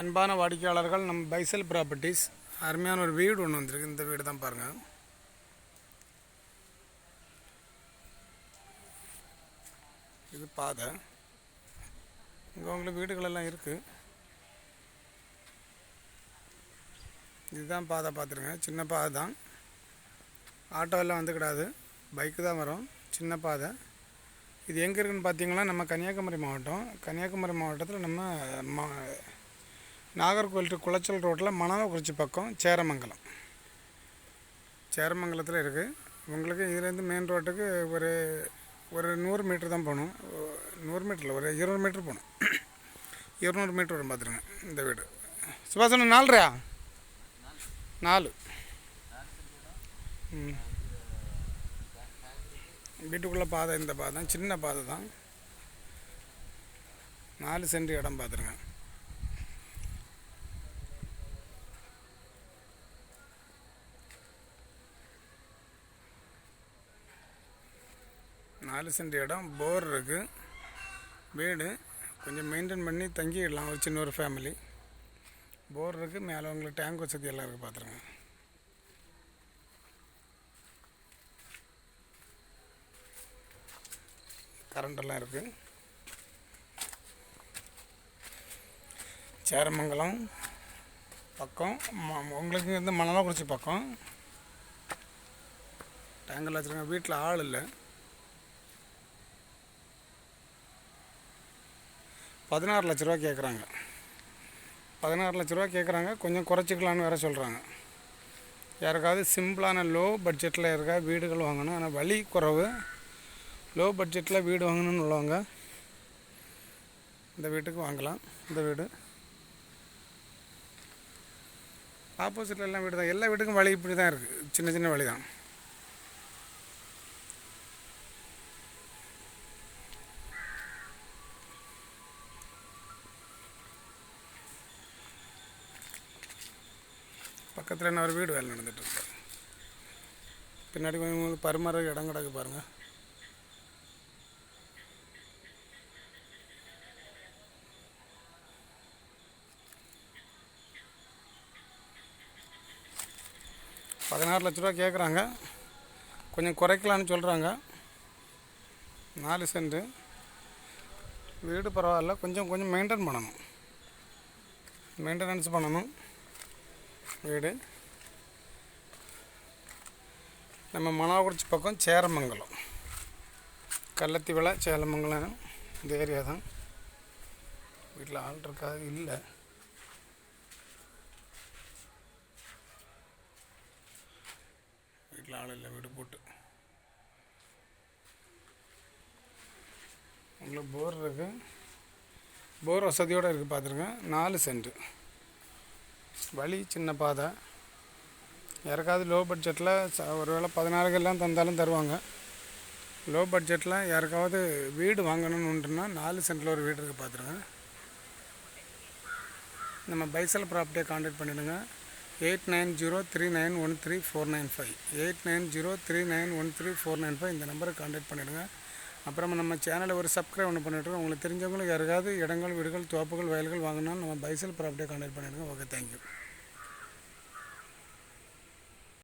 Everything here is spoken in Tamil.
அன்பான வாடிக்கையாளர்கள் நம்ம பைசல் ப்ராப்பர்ட்டிஸ். அருமையான ஒரு வீடு ஒன்று வந்திருக்கு. இந்த வீடு தான் பாருங்கள் இது பாதை. இங்கே உங்களுக்கு வீடுகளெல்லாம் இருக்குது இதுதான் பாதை பார்த்துருங்க சின்ன பாதை தான். ஆட்டோவெல்லாம் வந்து வந்துக்கிடாது. பைக்கு தான் வரும். சின்ன பாதை. இது எங்கே இருக்குன்னு பார்த்தீங்கன்னா நம்ம கன்னியாகுமரி மாவட்டம். கன்னியாகுமரி மாவட்டத்தில் நம்ம மா நாகர்கோவில் டு குளச்சல் ரோட்டில் மணவக்குறிச்சி பக்கம் சேரமங்கலம். சேரமங்கலத்தில் இருக்குது உங்களுக்கு இதுலேருந்து மெயின் ரோட்டுக்கு ஒரு ஒரு நூறு மீட்டர் தான் போகணும். நூறு மீட்டரில் ஒரு இருநூறு மீட்ரு போகணும். இருநூறு மீட்ரு வரும் பார்த்துருங்க இந்த வீடு. சுபாசனம் நாலுரையா? நாலு. வீட்டுக்குள்ளே பாதை இந்த பாதை தான் சின்ன பாதை தான். நாலு சென்ட் இடம் பார்த்துருங்க வேலை செஞ்ச இடம் போர் இருக்குது வீடு கொஞ்சம் மெயின்டைன் பண்ணி தங்கிடலாம் ஒரு சின்ன ஒரு ஃபேமிலி போர் இருக்குது மேலே உங்களுக்கு டேங்க் வசதி எல்லாம் இருக்குது பார்த்துருங்க கரண்டெல்லாம் இருக்குது சேரமங்கலம் பக்கம் ம- உங்களுக்கு வந்து மணலாக்குறிச்சி பக்கம். டேங்கில் வச்சுருங்க வீட்டில் ஆள் இல்லை. பதினாறு லட்ச ரூபா கேட்குறாங்க. பதினாறு லட்ச ரூபா கேட்குறாங்க. கொஞ்சம் குறைச்சிக்கலான்னு வேற சொல்கிறாங்க யாருக்காவது சிம்பிளான லோ பட்ஜெட்டில் இருக்கா வீடுகள் வாங்கணும். ஆனால் வழி குறைவு. லோ பட்ஜெட்டில் வீடு வாங்கணும்னு உள்ளவங்க இந்த வீட்டுக்கு வாங்கலாம். இந்த வீடு. ஆப்போசிட்டில் எல்லாம் வீடு தான் எல்லா வீட்டுக்கும் வழி இப்படி தான் இருக்குது சின்ன சின்ன வழி தான் பக்கத்தில் என்ன ஒரு வீடு வேலை நடந்துகிட்ருக்கு பின்னாடி கொஞ்சம் பருமர இடம் கிடக்கு பாருங்கள் பதினாறு லட்ச ரூபா கேட்குறாங்க கொஞ்சம் குறைக்கலான்னு சொல்கிறாங்க நாலு சென்ட்டு வீடு பரவாயில்ல கொஞ்சம் கொஞ்சம் மெயின்டைன் பண்ணணும். மெயின்டெனன்ஸ் பண்ணணும். வீடு. நம்ம மணாக்குறிச்சி பக்கம் சேரமங்கலம். கள்ளத்தி விழா சேலமங்கலம் இந்த ஏரியா தான். வீட்டில் ஆள் இருக்கா? இல்லை. வீட்டில் ஆள் இல்லை. வீடு போட்டு. உங்களுக்கு போர் இருக்குது போர் வசதியோடு இருக்குது பார்த்துருங்க நாலு சென்ட்டு வழி சின்ன பாதை. யாருக்காவது லோ பட்ஜெட்டில் ச ஒருவேளை பதினாறுகள்லாம் தந்தாலும் தருவாங்க. லோ பட்ஜெட்டில் யாருக்காவது வீடு வாங்கணுன்னுட்டுனா நாலு சென்ட்டில் ஒரு வீடு இருக்குது பார்த்துருங்க நம்ம பைசல் ப்ராப்பர்ட்டியை காண்டாக்ட் பண்ணிவிடுங்க eight nine zero three nine one three four nine five eight nine zero three nine one three four nine five இந்த நம்பருக்கு காண்டாக்ட் பண்ணிவிடுங்க அப்புறமா நம்ம சேனலை ஒரு சப்ஸ்கிரைப் ஒன்று பண்ணிவிட்ருக்கோம் உங்களுக்கு தெரிஞ்சவங்களுக்கு யாருக்காவது இடங்கள் வீடுகள் தோப்புகள் வயல்கள் வாங்கினா நம்ம பைசல் ப்ராப்பர்ட்டியை கான்டாக்ட் பண்ணிவிடுங்க ஓகே தேங்க்யூ